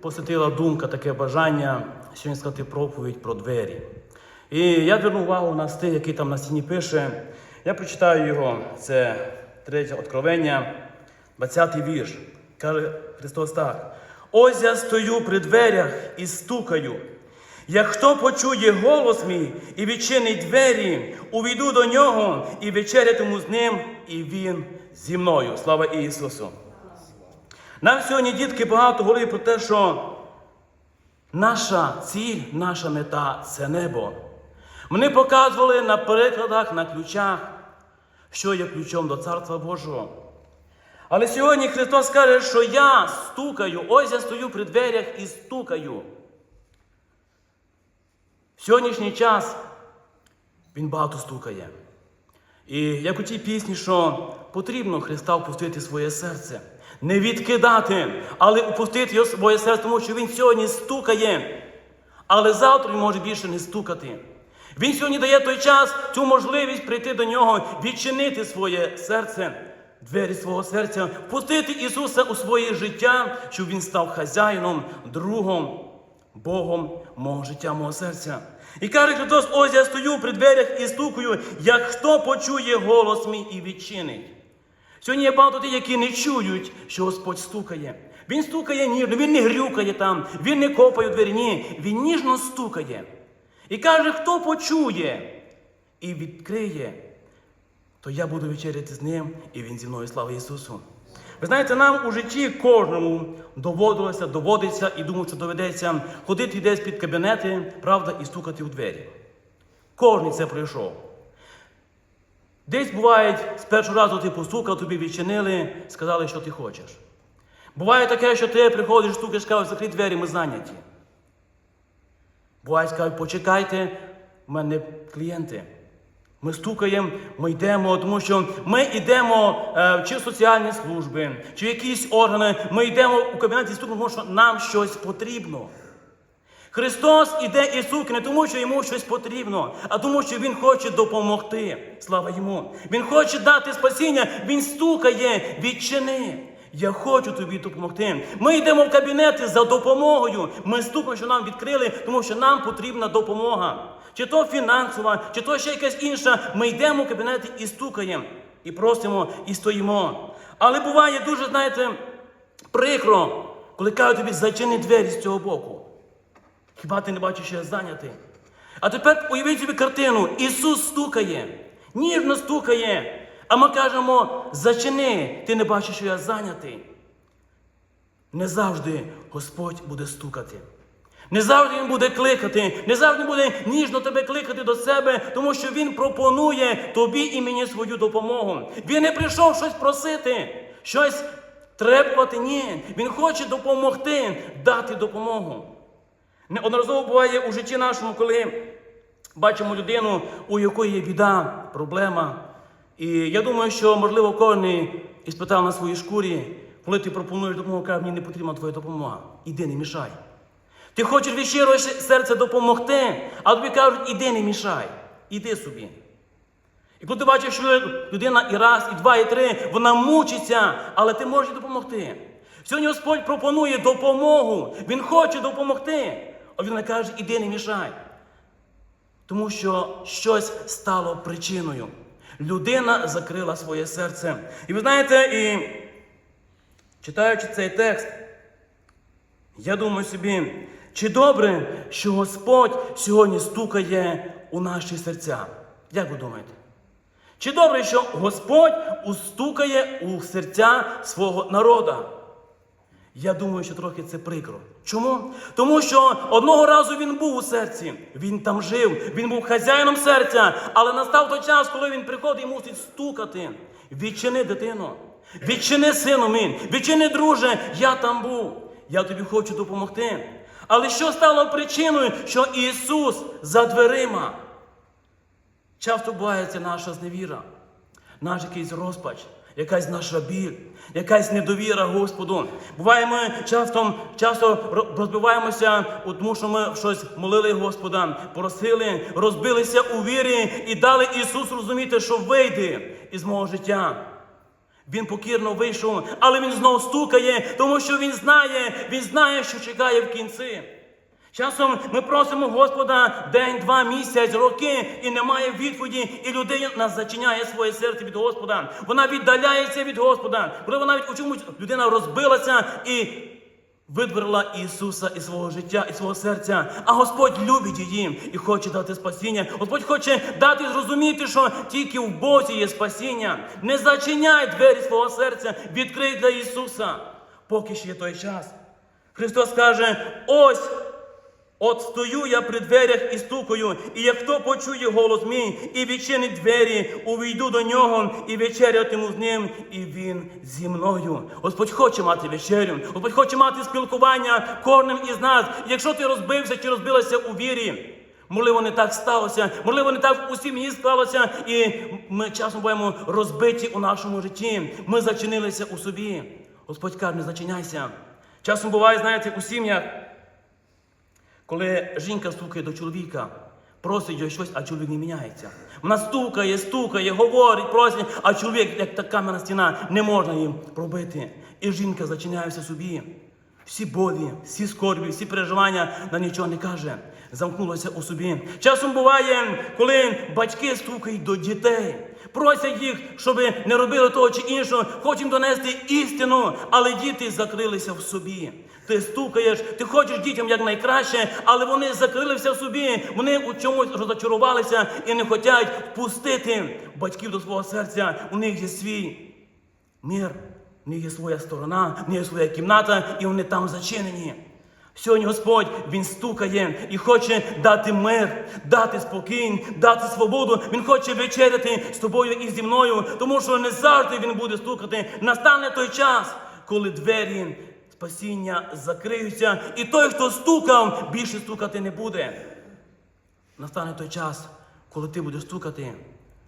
посетила думка, таке бажання сьогодні сказати проповідь про двері. І я звернув увагу на стиль, який там на стіні пише. Я прочитаю його. Це третє откровення, 20-й вірш. Каже Христос так. Ось я стою при дверях і стукаю. Як хто почує голос мій і відчинить двері, увійду до нього і вечерятиму з ним, і він зі мною. Слава Ісусу! Нам сьогодні, дітки, багато говорять про те, що наша ціль, наша мета це небо. Вони показували на перекладах, на ключах, що є ключом до Царства Божого. Але сьогодні Христос каже, що я стукаю, ось я стою при дверях і стукаю. В сьогоднішній час він багато стукає. І як у тій пісні, що потрібно Христа впустити своє серце, не відкидати, але впустити його своє серце, тому що він сьогодні стукає, але завтра він може більше не стукати. Він сьогодні дає той час, цю можливість прийти до нього, відчинити своє серце, двері свого серця, впустити Ісуса у своє життя, щоб Він став хазяїном, другом, Богом мого життя, мого серця. І каже Христос, ось я стою при дверях і стукаю, як хто почує голос мій і відчинить. Сьогодні є багато тих, які не чують, що Господь стукає. Він стукає ніжно, він не грюкає там, він не копає у двері. Ні, він ніжно стукає. І каже, хто почує і відкриє, то я буду вечеряти з ним, і він зі мною слава Ісусу. Ви знаєте, нам у житті кожному доводилося, доводиться і думаю, що доведеться ходити десь під кабінети, правда, і стукати у двері. Кожен це пройшов. Десь буває, з першого разу ти постукав, тобі відчинили, сказали, що ти хочеш. Буває таке, що ти приходиш, стукаєш, кажеш, закрий двері, ми зайняті. Буває, скажуть, почекайте, в мене клієнти. Ми стукаємо, ми йдемо, тому що ми йдемо е, чи в соціальні служби, чи в якісь органи, ми йдемо у кабінет і стукаємо, тому що нам щось потрібно. Христос іде і стукне не тому, що йому щось потрібно, а тому, що Він хоче допомогти. Слава йому! Він хоче дати спасіння, Він стукає, відчини. Я хочу тобі допомогти. Ми йдемо в кабінети за допомогою. Ми стукаємо, що нам відкрили, тому що нам потрібна допомога. Чи то фінансова, чи то ще якась інша. Ми йдемо в кабінети і стукаємо, і просимо, і стоїмо. Але буває дуже, знаєте, прикро, коли кажуть тобі, зачини двері з цього боку. Хіба ти не бачиш, що я зайнятий? А тепер уявіть собі картину. Ісус стукає, ніжно стукає. А ми кажемо, зачини, ти не бачиш, що я зайнятий. Не завжди Господь буде стукати. Не завжди Він буде кликати, не завжди буде ніжно тебе кликати до себе, тому що Він пропонує тобі і мені свою допомогу. Він не прийшов щось просити, щось требувати. Ні. Він хоче допомогти, дати допомогу. Неодноразово буває у житті нашому, коли бачимо людину, у якої є біда, проблема. І я думаю, що, можливо, кожен іспитав на своїй шкурі, коли ти пропонуєш допомогу, каже, мені не потрібна твоя допомога. Іди, не мішай. Ти хочеш від щирого серця допомогти, а тобі кажуть, іди, не мішай, іди собі. І коли ти бачиш, що людина і раз, і два, і три, вона мучиться, але ти можеш допомогти. Сьогодні Господь пропонує допомогу, Він хоче допомогти. А він каже, іди не мішай. Тому що щось стало причиною. Людина закрила своє серце. І ви знаєте, і читаючи цей текст, я думаю собі, чи добре, що Господь сьогодні стукає у наші серця? Як ви думаєте? Чи добре, що Господь устукає у серця свого народа? Я думаю, що трохи це прикро. Чому? Тому що одного разу він був у серці, він там жив, він був хазяїном серця, але настав той час, коли він приходить і мусить стукати. Відчини дитину, відчини сину мій, відчини, друже, я там був, я тобі хочу допомогти. Але що стало причиною, що Ісус за дверима? Часто бувається наша зневіра, наш якийсь розпач, якась наша біль, якась недовіра Господу. Буває, ми часто часто розбиваємося, тому що ми щось молили Господа, просили, розбилися у вірі і дали Ісусу розуміти, що вийде із мого життя. Він покірно вийшов, але він знов стукає, тому що він знає, він знає, що чекає в кінці. Часом ми просимо Господа день, два місяць, роки, і немає відповіді, і людина зачиняє своє серце від Господа. Вона віддаляється від Господа. Коли навіть у чомусь людина розбилася і видворила Ісуса із свого життя, і свого серця. А Господь любить її і хоче дати спасіння. Господь хоче дати зрозуміти, що тільки в Бозі є спасіння. Не зачиняй двері свого серця, відкрий для Ісуса, поки ще є той час. Христос каже: ось. От стою я при дверях і стукаю, і як хто почує голос мій і відчинить двері, увійду до нього і вечерятиму з ним, і він зі мною. Господь хоче мати вечерю, Господь хоче мати спілкування кожним із нас. Якщо ти розбився чи розбилася у вірі, можливо, не так сталося, можливо, не так у сім'ї сталося, і ми часом будемо розбиті у нашому житті. Ми зачинилися у собі. Господь каже, не зачиняйся. Часом буває, знаєте, у сім'ях. Коли жінка стукає до чоловіка, просить його щось, а чоловік не міняється. Вона стукає, стукає, говорить, просить, а чоловік, як та кам'яна стіна, не можна їм пробити. І жінка зачиняється собі. Всі болі, всі скорбі, всі переживання на нічого не каже. Замкнулася у собі. Часом буває, коли батьки стукають до дітей, просять їх, щоб не робили того чи іншого, хочуть донести істину, але діти закрилися в собі. Ти стукаєш, ти хочеш дітям якнайкраще, але вони закрилися в собі, вони у чомусь розочарувалися і не хочуть впустити батьків до свого серця. У них є свій мир, у них є своя сторона, у них є своя кімната, і вони там зачинені. Сьогодні Господь Він стукає і хоче дати мир, дати спокій, дати свободу. Він хоче вечеряти з тобою і зі мною, тому що не завжди він буде стукати. Настане той час, коли двері спасіння закриються, і той, хто стукав, більше стукати не буде. Настане той час, коли ти будеш стукати.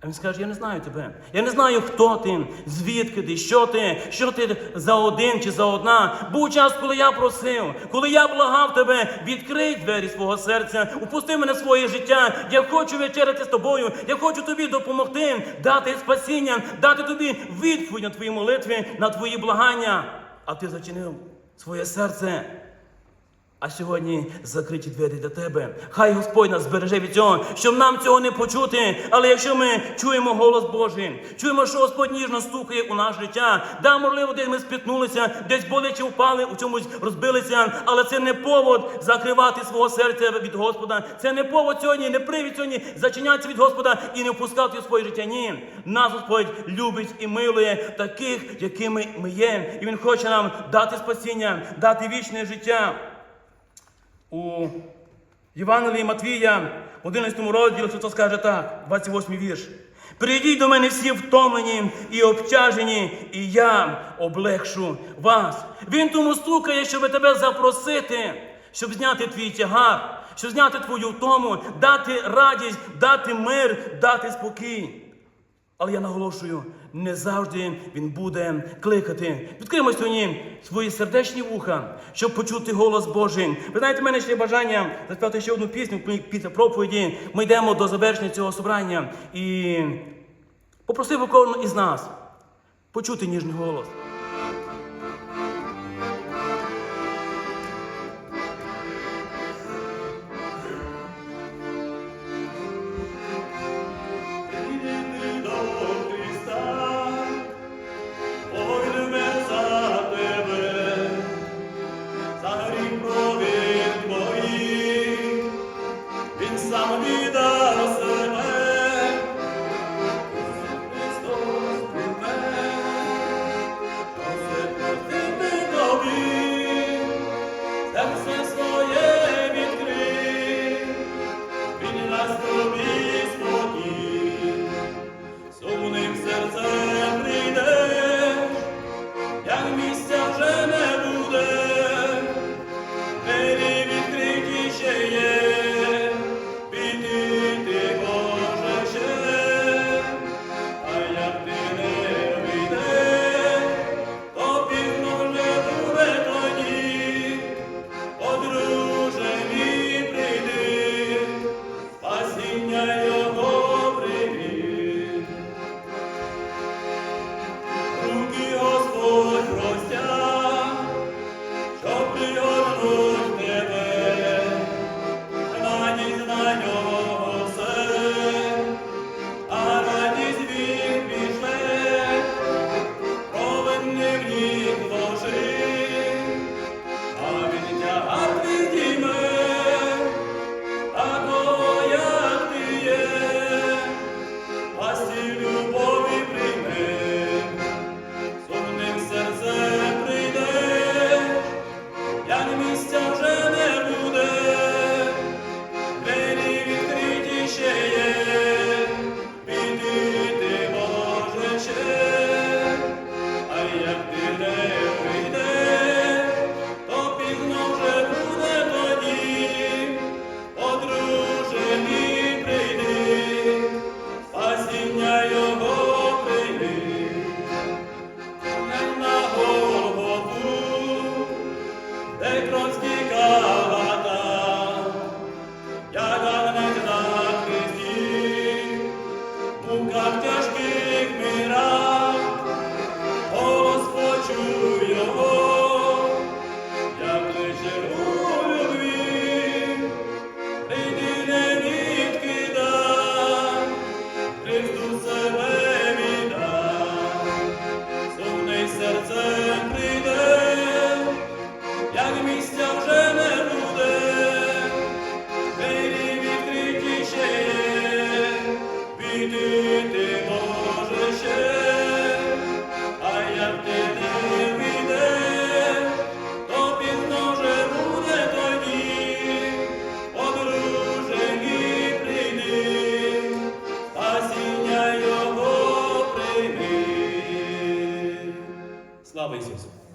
А він скаже, я не знаю тебе. Я не знаю, хто ти, звідки ти, що ти, що ти за один чи за одна. Був час, коли я просив, коли я благав тебе, відкрий двері свого серця, упусти мене в своє життя. Я хочу вечеряти з тобою. Я хочу тобі допомогти, дати спасіння, дати тобі відповідь на твої молитви, на твої благання. А ти зачинив своє серце. А сьогодні закриті двері для тебе. Хай Господь нас збереже від цього, щоб нам цього не почути. Але якщо ми чуємо голос Божий, чуємо, що Господь ніжно стукає у наше життя, да, можливо, десь ми спітнулися, десь боляче впали, у чомусь розбилися, але це не повод закривати свого серця від Господа. Це не повод сьогодні, не привід сьогодні зачинятися від Господа і не впускати у своє життя. Ні. Нас Господь любить і милує таких, якими ми є. І Він хоче нам дати спасіння, дати вічне життя. У Євангелії Матвія, в 11 розділі Христос каже так, 28 вірш. Прийдіть до мене всі втомлені і обтяжені, і я облегшу вас. Він тому стукає, щоб тебе запросити, щоб зняти твій тягар, щоб зняти твою втому, дати радість, дати мир, дати спокій. Але я наголошую, не завжди він буде кликати. Відкримо сьогодні свої сердечні вуха, щоб почути голос Божий. Ви знаєте, в мене ще є бажання заспівати ще одну пісню після проповіді. Ми йдемо до завершення цього собрання і попросив кожного із нас почути ніжний голос.